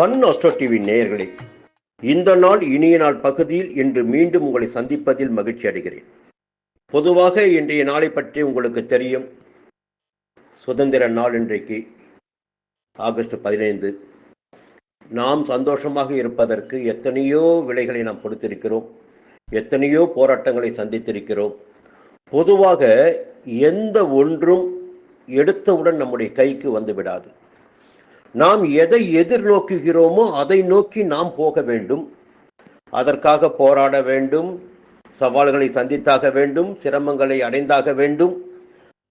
Sun astro TV நேயர்களே இந்த நாள் இனிய நாள் பகுதியில் இன்று மீண்டும் உங்களை சந்திப்பதில் மகிழ்ச்சி அடைகிறேன். பொதுவாக இன்றைய நாளை பற்றி உங்களுக்கு தெரியும். சுதந்திர நாள் இன்றைக்கு ஆகஸ்ட் பதினைந்து. நாம் சந்தோஷமாக இருப்பதற்கு எத்தனையோ விலைகளை நாம் கொடுத்திருக்கிறோம். எத்தனையோ போராட்டங்களை சந்தித்திருக்கிறோம். பொதுவாக எந்த ஒன்றும் எடுத்தவுடன் நம்முடைய கைக்கு வந்து விடாது. நாம் எதை எதிர்நோக்குகிறோமோ அதை நோக்கி நாம் போக வேண்டும். அதற்காக போராட வேண்டும். சவால்களை சந்தித்தாக வேண்டும். சிரமங்களை அடைந்தாக வேண்டும்.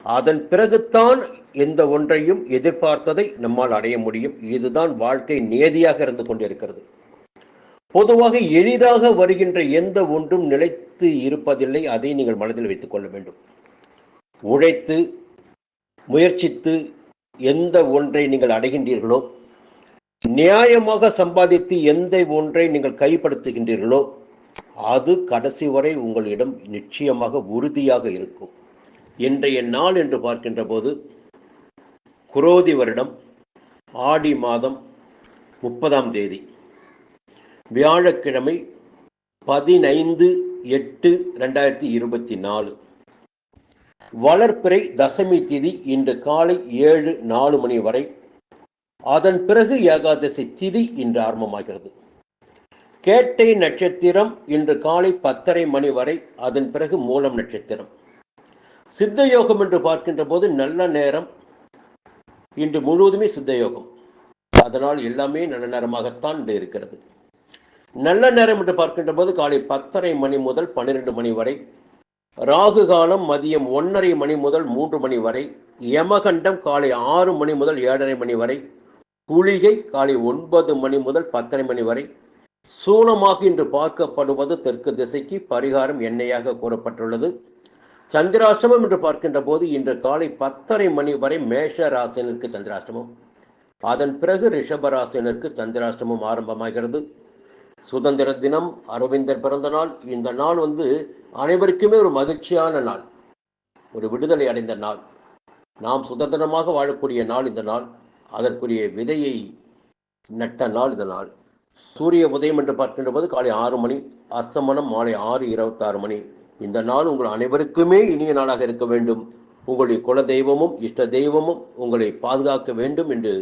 அதன் பிறகுத்தான் எந்த ஒன்றையும் எதிர்பார்த்ததை நம்மால் அடைய முடியும். இதுதான் வாழ்க்கை நியதியாக இருந்து கொண்டிருக்கிறது. பொதுவாக எளிதாக வருகின்ற எந்த ஒன்றும் நிலைத்து இருப்பதில்லை. அதை நீங்கள் மனதில் வைத்துக் கொள்ள வேண்டும். உழைத்து முயற்சித்து எந்த ஒன்றை நீங்கள் அடைகின்றீர்களோ நியாயமாக சம்பாதித்து எந்த ஒன்றை நீங்கள் கைப்படுத்துகின்றீர்களோ அது கடைசி வரை உங்களிடம் நிச்சயமாக உறுதியாக இருக்கும். இன்றைய நாள் என்று பார்க்கின்ற போது குரோதி வருடம் ஆடி மாதம் முப்பதாம் தேதி. வியாழக்கிழமை பதினைந்து எட்டு ரெண்டாயிரத்தி இருபத்தி நாலு. வளர்ப்பிறை தசமி திதி இன்று காலை ஏழு நாலு மணி வரை. அதன் பிறகு ஏகாதசி திதி இன்று ஆரம்பமாகிறது. கேட்டை நட்சத்திரம் இன்று காலை பத்தரை மணி வரை அதன் பிறகு மூலம் நட்சத்திரம். சித்த யோகம் என்று பார்க்கின்ற போது நல்ல நேரம் இன்று முழுவதுமே சித்த யோகம். அதனால் எல்லாமே நல்ல நேரமாகத்தான் இன்று இருக்கிறது. நல்ல நேரம் என்று பார்க்கின்ற போது காலை பத்தரை மணி முதல் பன்னிரெண்டு மணி வரை ராகு காலம் மதியம் ஒன்றரை மணி முதல் மூன்று மணி வரை யமகண்டம் காலை ஆறு மணி முதல் ஏழரை மணி வரை குளிகை காலை ஒன்பது மணி முதல் பத்தரை மணி வரை. சூனமாக இன்று பார்க்கப்படுவது தெற்கு திசைக்கு பரிகாரம் எண்ணெயாக கூறப்பட்டுள்ளது. சந்திராஷ்டமம் என்று பார்க்கின்ற போது இன்று காலை பத்தரை மணி வரை மேஷ ராசினருக்கு சந்திராஷ்டமம். அதன் பிறகு ரிஷப ராசினருக்கு சந்திராஷ்டமம் ஆரம்பமாகிறது. சுதந்திர தினம் அரவிந்தர் பிறந்த நாள் இந்த நாள் வந்து அனைவருக்குமே ஒரு மகிழ்ச்சியான நாள் ஒரு விடுதலை அடைந்த நாள். நாம் சுதந்திரமாக வாழக்கூடிய நாள் இந்த நாள் அதற்குரிய விதையை நட்ட நாள் இந்த நாள். சூரிய உதயம் என்று பார்க்கின்ற போது காலை ஆறு மணி அஸ்தமனம் மாலை ஆறு இருபத்தாறு மணி. இந்த நாள் உங்கள் அனைவருக்குமே இனிய நாளாக இருக்க வேண்டும். உங்களுடைய குல தெய்வமும் இஷ்ட தெய்வமும் உங்களை பாதுகாக்க வேண்டும் என்று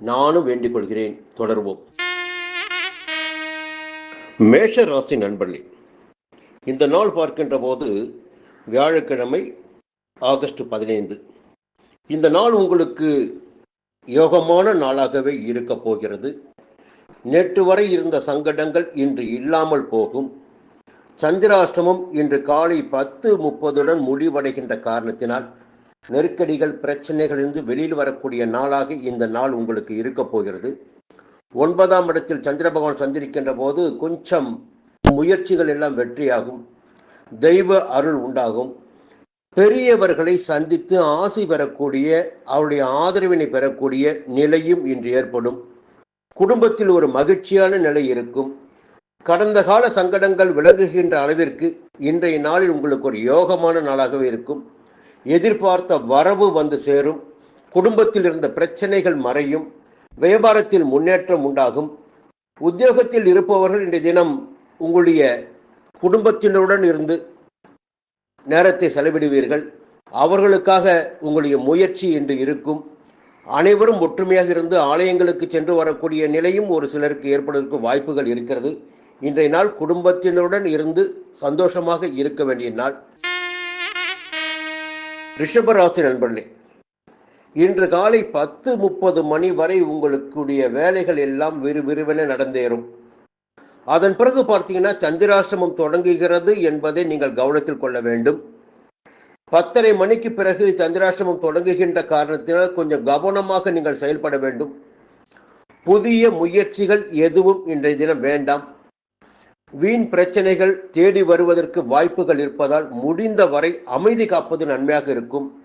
நானும் வேண்டிக் கொள்கிறேன். தொடர்வோம். மேஷ ராசி நண்பர்களே இந்த நாள் பார்க்கின்ற போது வியாழக்கிழமை ஆகஸ்ட் பதினைந்து. இந்த நாள் உங்களுக்கு யோகமான நாளாகவே இருக்க போகிறது. நேற்று வரை இருந்த சங்கடங்கள் இன்று இல்லாமல் போகும். சந்திராஷ்டமம் இன்று காலை பத்து முப்பதுடன் முடிவடைகின்ற காரணத்தினால் நெருக்கடிகள் பிரச்சனைகளிலிருந்து வெளியில் வரக்கூடிய நாளாக இந்த நாள் உங்களுக்கு இருக்க போகிறது. ஒன்பதாம் இடத்தில் சந்திர பகவான் சந்திரிக்கின்ற போது கொஞ்சம் முயற்சிகள் எல்லாம் வெற்றியாகும். தெய்வ அருள் உண்டாகும். பெரியவர்களை சந்தித்து ஆசி பெறக்கூடிய அவருடைய ஆதரவினை பெறக்கூடிய நிலையும் இன்று ஏற்படும். குடும்பத்தில் ஒரு மகிழ்ச்சியான நிலை இருக்கும். கடந்த கால சங்கடங்கள் விலகுகின்ற அளவிற்கு இன்றைய நாளில் உங்களுக்கு ஒரு யோகமான நாளாகவே இருக்கும். எதிர்பார்த்த வரவு வந்து சேரும். குடும்பத்தில் இருந்த பிரச்சனைகள் மறையும். வியாபாரத்தில் முன்னேற்றம் உண்டாகும். உத்தியோகத்தில் இருப்பவர்கள் இன்றைய தினம் உங்களுடைய குடும்பத்தினருடன் இருந்து நேரத்தை செலவிடுவீர்கள். அவர்களுக்காக உங்களுடைய முயற்சி இன்று இருக்கும். அனைவரும் ஒற்றுமையாக இருந்து ஆலயங்களுக்கு சென்று வரக்கூடிய நிலையும் ஒரு சிலருக்கு ஏற்படுவதற்கு வாய்ப்புகள் இருக்கிறது. இன்றைய நாள் குடும்பத்தினருடன் இருந்து சந்தோஷமாக இருக்க வேண்டிய நாள். ரிஷபராசி நண்பர்களே இன்று காலை பத்து முப்பது மணி வரை உங்களுக்குடைய வேலைகள் எல்லாம் விறுவிறுவென நடந்தேறும். அதன் பிறகு பார்த்தீங்கன்னா சந்திராஷ்டமம் தொடங்குகிறது என்பதை நீங்கள் கவனத்தில் கொள்ள வேண்டும். பத்தரை மணிக்கு பிறகு சந்திராஷ்டமம் தொடங்குகின்ற காரணத்தினால் கொஞ்சம் கவனமாக நீங்கள் செயல்பட வேண்டும். புதிய முயற்சிகள் எதுவும் இன்றைய தினம் வேண்டாம். வீண் பிரச்சனைகள் தேடி வருவதற்கு வாய்ப்புகள் இருப்பதால் முடிந்த வரை அமைதி காப்பது நன்மையாக இருக்கும்.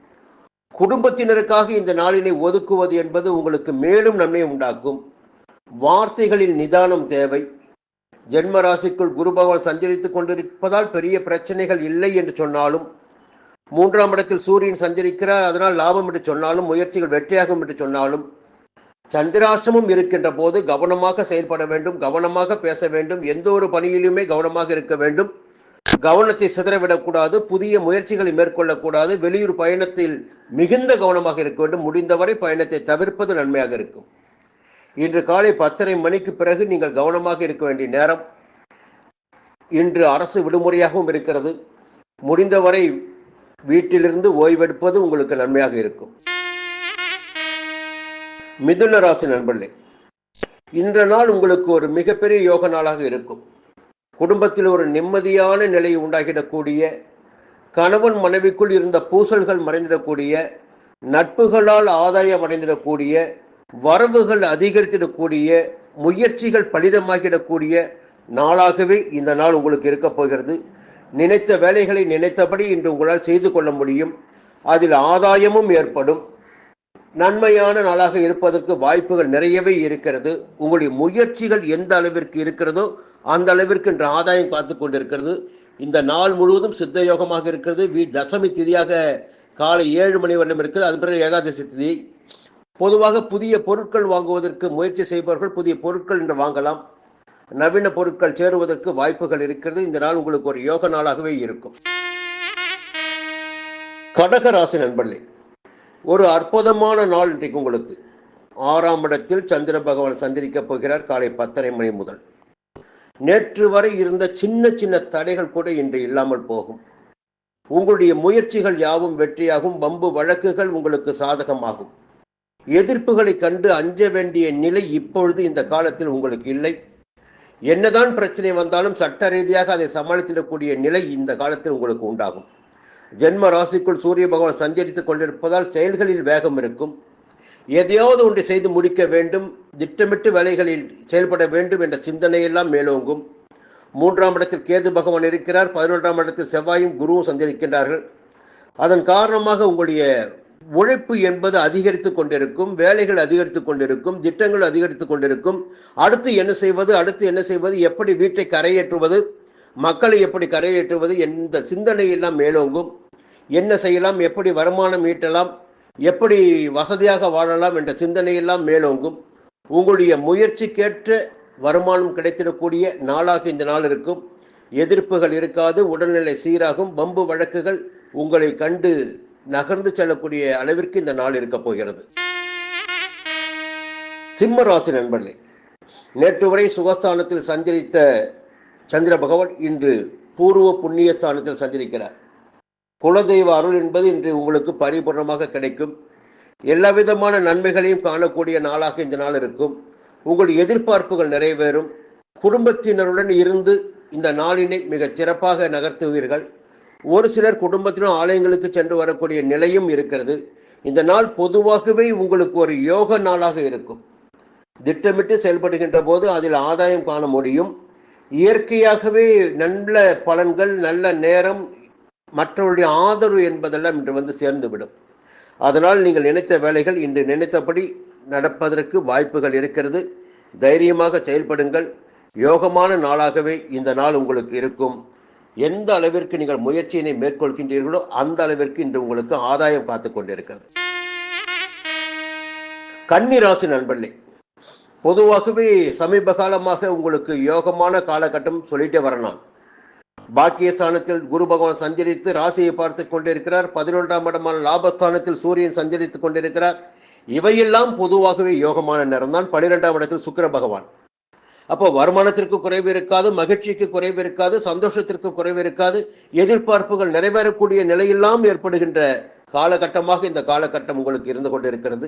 குடும்பத்தினருக்காக இந்த நாளினை ஒதுக்குவது என்பது உங்களுக்கு மேலும் நன்மை உண்டாக்கும். வார்த்தைகளில் நிதானம் தேவை. ஜென்ம ராசிக்குள் குரு பகவான் சஞ்சரித்துக் கொண்டிருப்பதால் பெரிய பிரச்சனைகள் இல்லை என்று சொன்னாலும் மூன்றாம் இடத்தில் சூரியன் சஞ்சரிக்கிறார் அதனால் லாபம் என்று சொன்னாலும் முயற்சிகள் வெற்றியாகும் என்று சொன்னாலும் சந்திராசிரமம் இருக்கின்ற போது கவனமாக செயல்பட வேண்டும் கவனமாக பேச வேண்டும் எந்த ஒரு பணியிலுமே கவனமாக இருக்க வேண்டும். கவனத்தை சிதறவிடக்கூடாது புதிய முயற்சிகளை மேற்கொள்ளக்கூடாது வெளியூர் பயணத்தில் மிகுந்த கவனமாக இருக்க வேண்டும். முடிந்தவரை பயணத்தை தவிர்ப்பது நன்மையாக இருக்கும். இன்று காலை பத்தரை மணிக்கு பிறகு நீங்கள் கவனமாக இருக்க வேண்டிய நேரம் இன்று அரசு விடுமுறையாகவும் இருக்கிறது. முடிந்தவரை வீட்டிலிருந்து ஓய்வெடுப்பது உங்களுக்கு நன்மையாக இருக்கும். மிதுன ராசி நண்பர்களே இன்ற நாள் உங்களுக்கு ஒரு மிகப்பெரிய யோக நாளாக இருக்கும். குடும்பத்தில் ஒரு நிம்மதியான நிலையை உண்டாகிடக்கூடிய கணவன் மனைவிக்குள் இருந்த பூசல்கள் மறைந்திடக்கூடிய நட்புகளால் ஆதாயம் அடைந்திடக்கூடிய வரவுகள் அதிகரித்திடக்கூடிய முயற்சிகள் பலிதமாகிடக்கூடிய நாளாகவே இந்த நாள் உங்களுக்கு இருக்க போகிறது. நினைத்த வேலைகளை நினைத்தபடி இன்று உங்களால் செய்து கொள்ள முடியும். அதில் ஆதாயமும் ஏற்படும். நன்மையான நாளாக இருப்பதற்கு வாய்ப்புகள் நிறையவே இருக்கிறது. உங்களுடைய முயற்சிகள் எந்த அளவிற்கு இருக்கிறதோ அந்த அளவிற்கு இன்று ஆதாயம் காத்து கொண்டிருக்கிறது. இந்த நாள் முழுவதும் சித்த யோகமாக இருக்கிறது. வீ தசமி திதியாக காலை ஏழு மணி வரையும் இருக்குது. அது பிறகு ஏகாதசி திதி. பொதுவாக புதிய பொருட்கள் வாங்குவதற்கு முயற்சி செய்பவர்கள் புதிய பொருட்கள் இன்று வாங்கலாம். நவீன பொருட்கள் சேருவதற்கு வாய்ப்புகள் இருக்கிறது. இந்த நாள் உங்களுக்கு ஒரு யோக நாளாகவே இருக்கும். கடக ராசி நண்பர்களே ஒரு அற்புதமான நாள் இன்றைக்கு உங்களுக்கு. ஆறாம் இடத்தில் சந்திர பகவான் சந்திரிக்கப் போகிறார் காலை பத்தரை மணி முதல். நேற்று வரை இருந்த சின்ன சின்ன தடைகள் கூட இன்று இல்லாமல் போகும். உங்களுடைய முயற்சிகள் யாவும் வெற்றியாகும் வம்பு வழக்குகள் உங்களுக்கு சாதகமாகும். எதிர்ப்புகளை கண்டு அஞ்ச வேண்டிய நிலை இப்பொழுது இந்த காலத்தில் உங்களுக்கு இல்லை. என்னதான் பிரச்சனை வந்தாலும் சட்ட ரீதியாக அதை சமாளித்திடக்கூடிய நிலை இந்த காலத்தில் உங்களுக்கு உண்டாகும். ஜென்ம ராசிக்குள் சூரிய பகவான் சஞ்சரித்துக் கொண்டிருப்பதால் செயல்களில் வேகம் இருக்கும். எதையாவது ஒன்று செய்து முடிக்க வேண்டும் திட்டமிட்டு வேலைகளில் செயல்பட வேண்டும் என்ற சிந்தனையெல்லாம் மேலோங்கும். மூன்றாம் இடத்தில் கேது பகவான் இருக்கிறார் பதினொன்றாம் இடத்தில் செவ்வாயும் குருவும் சந்திக்கின்றார்கள் அதன் காரணமாக உங்களுடைய உழைப்பு என்பது அதிகரித்து கொண்டிருக்கும் வேலைகள் அதிகரித்து கொண்டிருக்கும் திட்டங்கள் அதிகரித்து கொண்டிருக்கும். அடுத்து என்ன செய்வது அடுத்து என்ன செய்வது எப்படி வீட்டை கரையேற்றுவது மக்களை எப்படி கரையேற்றுவது எந்த சிந்தனையெல்லாம் மேலோங்கும். என்ன செய்யலாம் எப்படி வருமானம் ஈட்டலாம் எப்படி வசதியாக வாழலாம் என்ற சிந்தனையெல்லாம் மேலோங்கும். உங்களுடைய முயற்சிக்கேற்ற வருமானம் கிடைத்திடக்கூடிய நாளாக இந்த நாள் இருக்கும். எதிர்ப்புகள் இருக்காது உடல்நிலை சீராகும் பம்பு வழக்குகள் உங்களை கண்டு நகர்ந்து செல்லக்கூடிய அளவிற்கு இந்த நாள் இருக்க போகிறது. சிம்ம ராசி நண்பர்களே நேற்று வரை சுகஸ்தானத்தில் சஞ்சரித்த சந்திர பகவான் இன்று பூர்வ புண்ணிய ஸ்தானத்தில் சஞ்சரிக்கிறார். குலதெய்வ அருள் என்பது இன்று உங்களுக்கு பரிபூர்ணமாக கிடைக்கும். எல்லா விதமான நன்மைகளையும் காணக்கூடிய நாளாக இந்த நாள் இருக்கும். உங்கள் எதிர்பார்ப்புகள் நிறைவேறும். குடும்பத்தினருடன் இருந்து இந்த நாளினை மிகச் சிறப்பாக நகர்த்துவீர்கள். ஒரு சிலர் குடும்பத்தினர் ஆலயங்களுக்கு சென்று வரக்கூடிய நிலையும் இருக்கிறது. இந்த நாள் பொதுவாகவே உங்களுக்கு ஒரு யோக நாளாக இருக்கும். திட்டமிட்டு செயல்படுகின்ற போது அதில் ஆதாயம் காண முடியும். இயற்கையாகவே நல்ல பலன்கள் நல்ல நேரம் மற்றவருடைய ஆதரவு என்பதெல்லாம் இன்று வந்து சேர்ந்துவிடும். அதனால் நீங்கள் நினைத்த வேலைகள் இன்று நினைத்தபடி நடப்பதற்கு வாய்ப்புகள் இருக்கிறது. தைரியமாக செயல்படுங்கள். யோகமான நாளாகவே இந்த நாள் உங்களுக்கு இருக்கும். எந்த அளவிற்கு நீங்கள் முயற்சியினை மேற்கொள்கின்றீர்களோ அந்த அளவிற்கு இன்று உங்களுக்கு ஆதாயம் காத்து கொண்டிருக்கிறது. கன்னிராசி நண்பர்களே பொதுவாகவே சமீப காலமாக உங்களுக்கு யோகமான காலகட்டம் சொல்லிட்டே வரலாம். பாக்கியஸ்தானத்தில் குரு பகவான் சஞ்சரித்து ராசியை பார்த்து கொண்டிருக்கிறார். பதினொன்றாம் இடமான லாபஸ்தானத்தில் சூரியன் சஞ்சரித்துக் கொண்டிருக்கிறார். இவையெல்லாம் பொதுவாகவே யோகமான நேரம் தான். பனிரெண்டாம் இடத்தில் சுக்கர பகவான். அப்போ வருமானத்திற்கு குறைவு இருக்காது மகிழ்ச்சிக்கு குறைவு இருக்காது சந்தோஷத்திற்கு குறைவு இருக்காது. எதிர்பார்ப்புகள் நிறைவேறக்கூடிய நிலையெல்லாம் ஏற்படுகின்ற காலகட்டமாக இந்த காலகட்டம் உங்களுக்கு இருந்து கொண்டிருக்கிறது.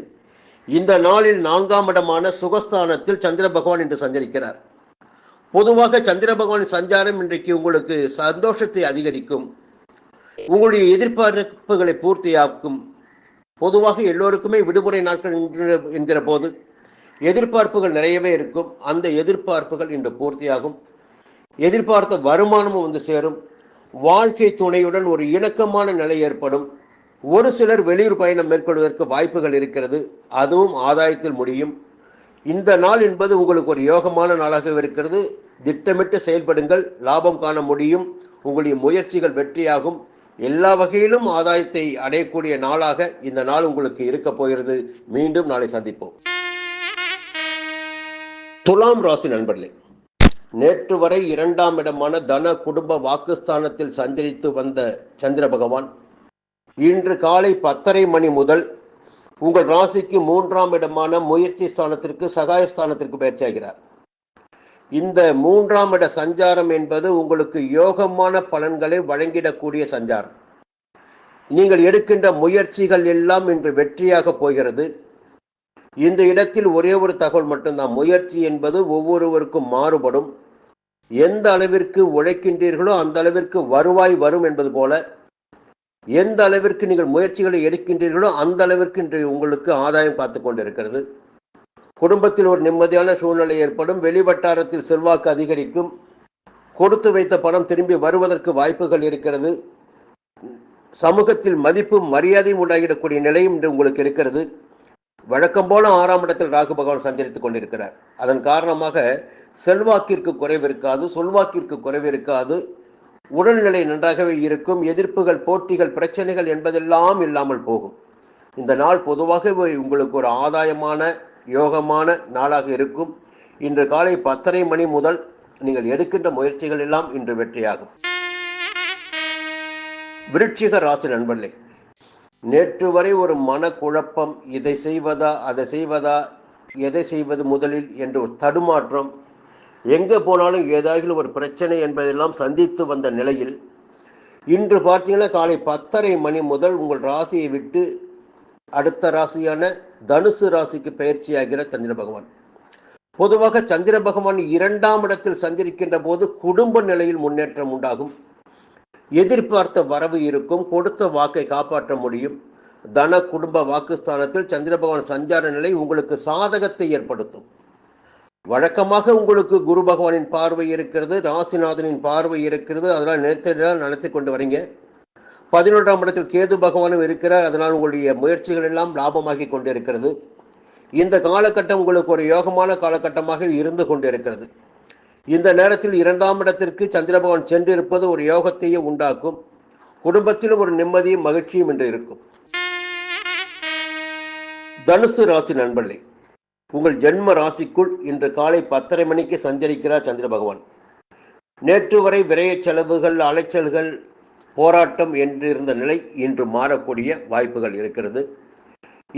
இந்த நாளில் நான்காம் இடமான சுகஸ்தானத்தில் சந்திர பகவான் என்று சஞ்சரிக்கிறார். பொதுவாக சந்திர பகவான் சஞ்சாரம் இன்றைக்கு உங்களுக்கு சந்தோஷத்தை அதிகரிக்கும். உங்களுடைய எதிர்பார்ப்புகளை பூர்த்தியாக்கும். பொதுவாக எல்லோருக்குமே விடுமுறை நாட்கள் என்கிற போது எதிர்பார்ப்புகள் நிறையவே இருக்கும். அந்த எதிர்பார்ப்புகள் இன்று பூர்த்தியாகும். எதிர்பார்த்த வருமானமும் வந்து சேரும். வாழ்க்கை துணையுடன் ஒரு இணக்கமான நிலை ஏற்படும். ஒரு சிலர் வெளியூர் பயணம் மேற்கொள்வதற்கு வாய்ப்புகள் இருக்கிறது. அதுவும் ஆதாயத்தில் முடியும். இந்த நாள் என்பது உங்களுக்கு ஒரு யோகமான நாளாக இருக்கிறது. திட்டமிட்டு செயல்படுங்கள். லாபம் காண முடியும். உங்களுடைய முயற்சிகள் வெற்றியாகும். எல்லா வகையிலும் ஆதாயத்தை அடையக்கூடிய நாளாக இந்த நாள் உங்களுக்கு இருக்க போகிறது. மீண்டும் நாளை சந்திப்போம். துலாம் ராசி நண்பர்களே நேற்று வரை இரண்டாம் இடமான தன குடும்ப வாக்குஸ்தானத்தில் சஞ்சரித்து வந்த சந்திர பகவான் இன்று காலை பத்தரை மணி முதல் உங்கள் ராசிக்கு மூன்றாம் இடமான முயற்சி ஸ்தானத்திற்கு சகாயஸ்தானத்திற்கு பயிற்சியாகிறார் இந்த மூன்றாம் இட சஞ்சாரம் என்பது உங்களுக்கு யோகமான பலன்களை வழங்கிடக்கூடிய சஞ்சாரம். நீங்கள் எடுக்கின்ற முயற்சிகள் எல்லாம் இன்று வெற்றியாக போகிறது. இந்த இடத்தில் ஒரே ஒரு தகவல் மட்டும்தான். முயற்சி என்பது ஒவ்வொருவருக்கும் மாறுபடும். எந்த அளவிற்கு உழைக்கின்றீர்களோ அந்த அளவிற்கு வருவாய் வரும் என்பது போல எந்த அளவிற்கு நீங்கள் முயற்சிகளை எடுக்கின்றீர்களோ அந்த அளவிற்கு இன்று உங்களுக்கு ஆதாயம் காத்து கொண்டிருக்கிறது. குடும்பத்தில் ஒரு நிம்மதியான சூழ்நிலை ஏற்படும். வெளிவட்டாரத்தில் செல்வாக்கு அதிகரிக்கும். கொடுத்து வைத்த பணம் திரும்பி வருவதற்கு வாய்ப்புகள் இருக்கிறது. சமூகத்தில் மதிப்பும் மரியாதையும் உண்டாகிடக்கூடிய நிலையும் இன்று உங்களுக்கு இருக்கிறது. வழக்கம் போல ஆறாம் இடத்தில் ராகு பகவான் சஞ்சரித்துக் கொண்டிருக்கிறார். அதன் காரணமாக செல்வாக்கிற்கு குறைவு இருக்காது சொல்வாக்கிற்கு குறைவு இருக்காது. உடல்நிலை நன்றாகவே இருக்கும் எதிர்ப்புகள் போட்டிகள் பிரச்சனைகள் என்பதெல்லாம் இல்லாமல் போகும். இந்த நாள் பொதுவாக உங்களுக்கு ஒரு ஆதாயமான யோகமான நாளாக இருக்கும். இன்று காலை பத்தரை மணி முதல் நீங்கள் எடுக்கின்ற முயற்சிகள் எல்லாம் இன்று வெற்றியாகும். விருட்சிக ராசி நண்பர்களே நேற்று வரை ஒரு மனக்குழப்பம் இதை செய்வதா அதை செய்வதா எதை செய்வது முதலில் என்று ஒரு தடுமாற்றம் எங்கே போனாலும் ஏதாகிலும் ஒரு பிரச்சனை என்பதெல்லாம் சந்தித்து வந்த நிலையில் இன்று பார்த்தீங்கன்னா காலை பத்தரை மணி முதல் உங்கள் ராசியை விட்டு அடுத்த ராசியான தனுசு ராசிக்கு பயிற்சியாகிற சந்திர பகவான். பொதுவாக சந்திர பகவான் இரண்டாம் இடத்தில் சந்திரிக்கின்ற போது குடும்ப நிலையில் முன்னேற்றம் உண்டாகும். எதிர்பார்த்த வரவு இருக்கும் கொடுத்த வாக்கை காப்பாற்ற முடியும். தன குடும்ப வாக்குஸ்தானத்தில் சந்திர பகவான் சஞ்சார நிலை உங்களுக்கு சாதகத்தை ஏற்படுத்தும். வழக்கமாக உங்களுக்கு குரு பகவானின் பார்வை இருக்கிறது ராசிநாதனின் பார்வை இருக்கிறது. அதனால் நினைத்த நடத்தி கொண்டு வரீங்க. பதினொன்றாம் இடத்தில் கேது பகவானும் இருக்கிறார். அதனால் உங்களுடைய முயற்சிகள் எல்லாம் லாபமாகி கொண்டிருக்கிறது. இந்த காலகட்டம் உங்களுக்கு ஒரு யோகமான காலகட்டமாக இருந்து கொண்டிருக்கிறது. இந்த நேரத்தில் இரண்டாம் இடத்திற்கு சந்திரபகவான் சென்றிருப்பது ஒரு யோகத்தையே உண்டாக்கும். குடும்பத்திலும் ஒரு நிம்மதியும் மகிழ்ச்சியும் என்று இருக்கும். தனுசு ராசி நண்பர்களே உங்கள் ஜென்ம ராசிக்குள் இன்று காலை பத்தரை மணிக்கு சஞ்சரிக்கிறார் சந்திர பகவான். நேற்று வரை விரைய செலவுகள் அலைச்சல்கள் போராட்டம் என்றிருந்த நிலை இன்று மாறக்கூடிய வாய்ப்புகள் இருக்கிறது.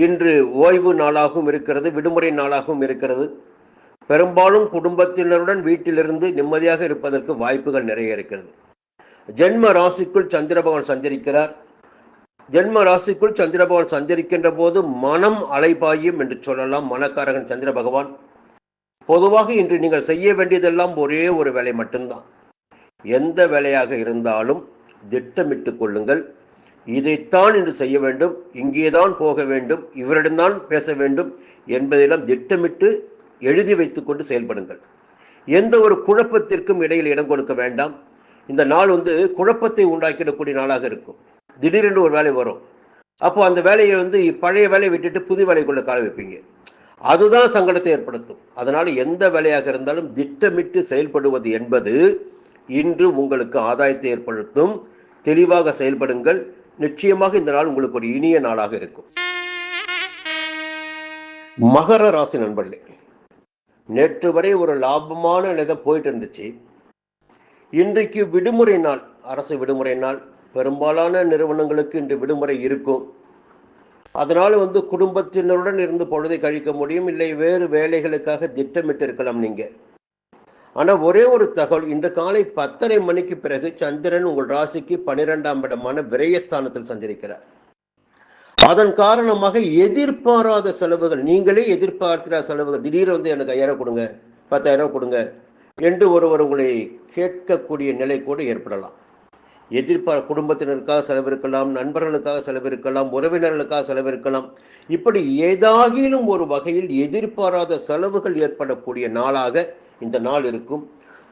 இன்று ஓய்வு நாளாகவும் இருக்கிறது விடுமுறை நாளாகவும் இருக்கிறது. பெரும்பாலும் குடும்பத்தினருடன் வீட்டிலிருந்து நிம்மதியாக இருப்பதற்கு வாய்ப்புகள் நிறைய இருக்கிறது. ஜென்ம ராசிக்குள் சந்திர பகவான் சஞ்சரிக்கிறார். ஜென்ம ராசிக்குள் சந்திர பகவான் சஞ்சரிக்கின்ற போது மனம் அலைபாயும் என்று சொல்லலாம். மனக்காரகன் சந்திர பகவான். பொதுவாக இன்று நீங்கள் செய்ய வேண்டியதெல்லாம் ஒரே ஒரு வேலை மட்டும்தான். எந்த வேலையாக இருந்தாலும் திட்டமிட்டு கொள்ளுங்கள். இதைத்தான் இன்று செய்ய வேண்டும். இங்கேதான் போக வேண்டும். இவரிடம்தான் பேச வேண்டும் என்பதெல்லாம் திட்டமிட்டு எழுதி வைத்துக்கொண்டு செயல்படுங்கள். எந்த ஒரு குழப்பத்திற்கும் இடையில் இடம் கொடுக்க வேண்டாம். இந்த நாள் வந்து குழப்பத்தை உண்டாக்கிடக்கூடிய நாளாக இருக்கும். திடீரென்று ஒரு வேலை வரும். அப்போ அந்த வேலையை வந்து பழைய வேலையை விட்டுட்டு புது வேலைக்குள்ள கால வைப்பீங்க. அதுதான் சங்கடத்தை ஏற்படுத்தும். அதனால எந்த வேலையாக இருந்தாலும் திட்டமிட்டு செயல்படுவது என்பது இன்று உங்களுக்கு ஆதாயத்தை ஏற்படுத்தும். தெளிவாக செயல்படுங்கள். நிச்சயமாக இந்த நாள் உங்களுக்கு ஒரு இனிய நாளாக இருக்கும். மகர ராசி நண்பர்களே நேற்று வரை ஒரு லாபமான நிலை போயிட்டு இருந்துச்சு. இன்றைக்கு விடுமுறை நாள் அரசு விடுமுறை நாள். பெரும்பாலான நிறுவனங்களுக்கு இன்று விடுமுறை இருக்கும். அதனால் வந்து குடும்பத்தினருடன் இருந்து பொழுதை கழிக்க முடியும். இல்லை வேறு வேலைகளுக்காக திட்டமிட்டு இருக்கலாம் நீங்கள் ஆனால் ஒரே ஒரு தகவல் இன்று காலை பத்தரை மணிக்கு பிறகு சந்திரன் உங்கள் ராசிக்கு பனிரெண்டாம் இடமான விரயஸ்தானத்தில் சந்திருக்கிறார் அதன் காரணமாக எதிர்பாராத செலவுகள் நீங்களே எதிர்பார்க்கிற செலவுகள் திடீர் வந்து எனக்கு ஐயாயிரம் கொடுங்க பத்தாயிரம் கொடுங்க என்று ஒருவர் உங்களை கேட்கக்கூடிய நிலை கூட ஏற்படலாம். எதிர்பார குடும்பத்தினருக்காக செலவிருக்கலாம் நண்பர்களுக்காக செலவிருக்கலாம் உறவினர்களுக்காக செலவிருக்கலாம். இப்படி ஏதாகிலும் ஒரு வகையில் எதிர்பாராத செலவுகள் ஏற்படக்கூடிய நாளாக இந்த நாள் இருக்கும்.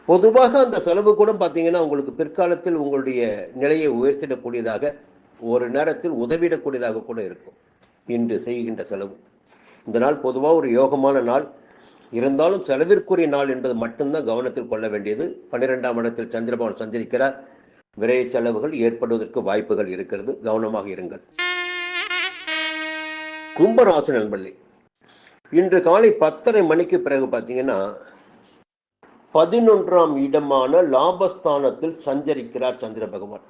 பொதுவாக அந்த செலவு கூட பார்த்தீங்கன்னா உங்களுக்கு பிற்காலத்தில் உங்களுடைய நிலையை உயர்த்திடக்கூடியதாக ஒரு நேரத்தில் உதவிடக்கூடியதாக கூட இருக்கும். இன்று செய்கின்ற செலவு. இந்த நாள் பொதுவாக ஒரு யோகமான நாள். இருந்தாலும் செலவிற்குரிய நாள் என்பது மட்டும்தான் கவனத்தில் கொள்ள வேண்டியது. பன்னிரெண்டாம் இடத்தில் சந்திரபவன் சந்திரிக்கிறார் விரைய செலவுகள் ஏற்படுவதற்கு வாய்ப்புகள் இருக்கிறது. கவனமாக இருங்கள். கும்பராசி நண்பர்களே இன்று காலை பத்தரை மணிக்கு பிறகு பார்த்தீங்கன்னா பதினொன்றாம் இடமான லாபஸ்தானத்தில் சஞ்சரிக்கிறார் சந்திர பகவான்.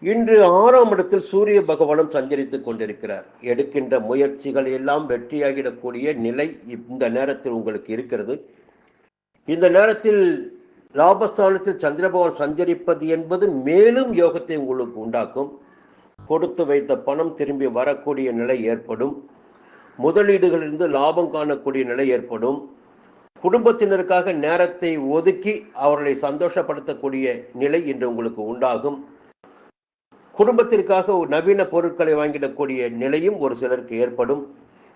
இன்று ஆறாம் இடத்தில் சூரிய பகவானும் சஞ்சரித்துக் கொண்டிருக்கிறார். எடுக்கின்ற முயற்சிகள் எல்லாம் வெற்றியாகிடக்கூடிய நிலை இந்த நேரத்தில் உங்களுக்கு இருக்கிறது. இந்த நேரத்தில் லாபஸ்தானத்தில் சந்திரபவன் சஞ்சரிப்பது என்பது மேலும் யோகத்தை உங்களுக்கு உண்டாக்கும். கொடுத்து வைத்த பணம் திரும்பி வரக்கூடிய நிலை ஏற்படும். முதலீடுகளிலிருந்து லாபம் காணக்கூடிய நிலை ஏற்படும். குடும்பத்தினருக்காக நேரத்தை ஒதுக்கி அவர்களை சந்தோஷப்படுத்தக்கூடிய நிலை இன்று உங்களுக்கு உண்டாகும். குடும்பத்திற்காக ஒரு நவீன பொருட்களை வாங்கிடக்கூடிய நிலையும் ஒரு சிலருக்கு ஏற்படும்.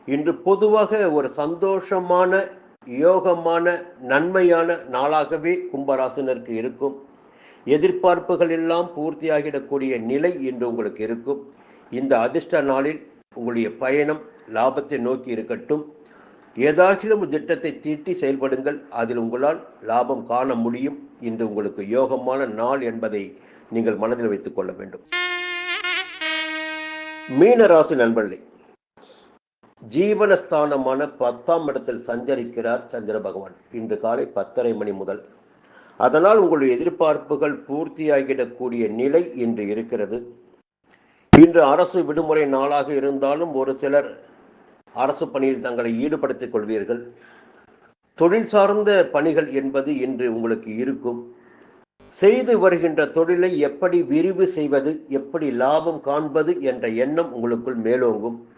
இன்று பொதுவாக ஒரு சந்தோஷமான யோகமான நன்மையான நாளாகவே கும்பராசினருக்கு இருக்கும். எதிர்பார்ப்புகள் எல்லாம் பூர்த்தியாகிடக்கூடிய நிலை இன்று உங்களுக்கு இருக்கும். இந்த அதிர்ஷ்ட நாளில் உங்களுடைய பயணம் லாபத்தை நோக்கி இருக்கட்டும். ஏதாகிலும் திட்டத்தை தீட்டி செயல்படுங்கள். அதில் உங்களால் லாபம் காண முடியும். இன்று உங்களுக்கு யோகமான நாள் என்பதை நீங்கள் மனதில் வைத்துக் கொள்ள வேண்டும். மீனராசி நண்பர்களே ஜீவனஸ்தானமான பத்தாம் இடத்தில் சஞ்சரிக்கிறார் சந்திர பகவான். இன்று காலை பத்தரை மணி முதல். அதனால் உங்களுடைய எதிர்பார்ப்புகள் பூர்த்தியாகிடக்கூடிய நிலை இன்று இருக்கிறது. இன்று அரசு விடுமுறை நாளாக இருந்தாலும் ஒரு சிலர் அரசு பணியில் தங்களை ஈடுபடுத்திக் கொள்வீர்கள். தொழில் சார்ந்த பணிகள் என்பது இன்று உங்களுக்கு இருக்கும். செய்து வருகின்ற தொழிலை எப்படி விரிவு செய்வது எப்படி லாபம் காண்பது என்ற எண்ணம் உங்களுக்குள் மேலோங்கும்.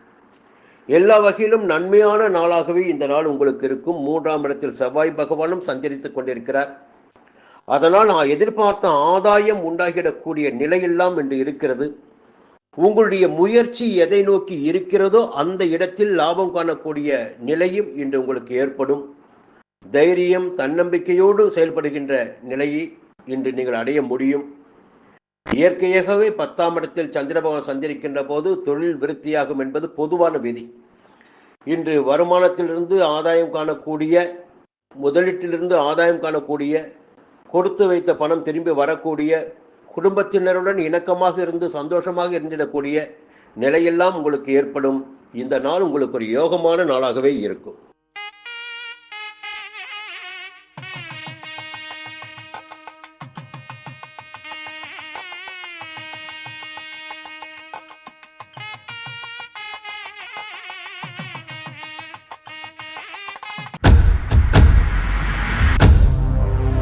எல்லா வகையிலும் நன்மையான நாளாகவே இந்த நாள் உங்களுக்கு இருக்கும். மூன்றாம் இடத்தில் செவ்வாய் பகவானும் சஞ்சரித்துக் கொண்டிருக்கிறார். அதனால் நான் எதிர்பார்த்த ஆதாயம் உண்டாகிடக்கூடிய நிலையெல்லாம் என்று இருக்கிறது. உங்களுடைய முயற்சி எதை நோக்கி இருக்கிறதோ அந்த இடத்தில் லாபம் காணக்கூடிய நிலையும் இன்று உங்களுக்கு ஏற்படும். தைரியம் தன்னம்பிக்கையோடு செயல்படுகின்ற நிலையை இன்று நீங்கள் அடைய முடியும். இயற்கையாகவே பத்தாம் இடத்தில் சந்திரபகவான் சஞ்சரிக்கின்ற போது தொழில் விருத்தியாகும் என்பது பொதுவான விதி. இன்று வருமானத்திலிருந்து ஆதாயம் காணக்கூடிய முதலீட்டிலிருந்து ஆதாயம் காணக்கூடிய கொடுத்து வைத்த பணம் திரும்பி வரக்கூடிய குடும்பத்தினருடன் இணக்கமாக இருந்து சந்தோஷமாக இருந்திடக்கூடிய நிலையெல்லாம் உங்களுக்கு ஏற்படும். இந்த நாள் உங்களுக்கு ஒரு யோகமான நாளாகவே இருக்கும்.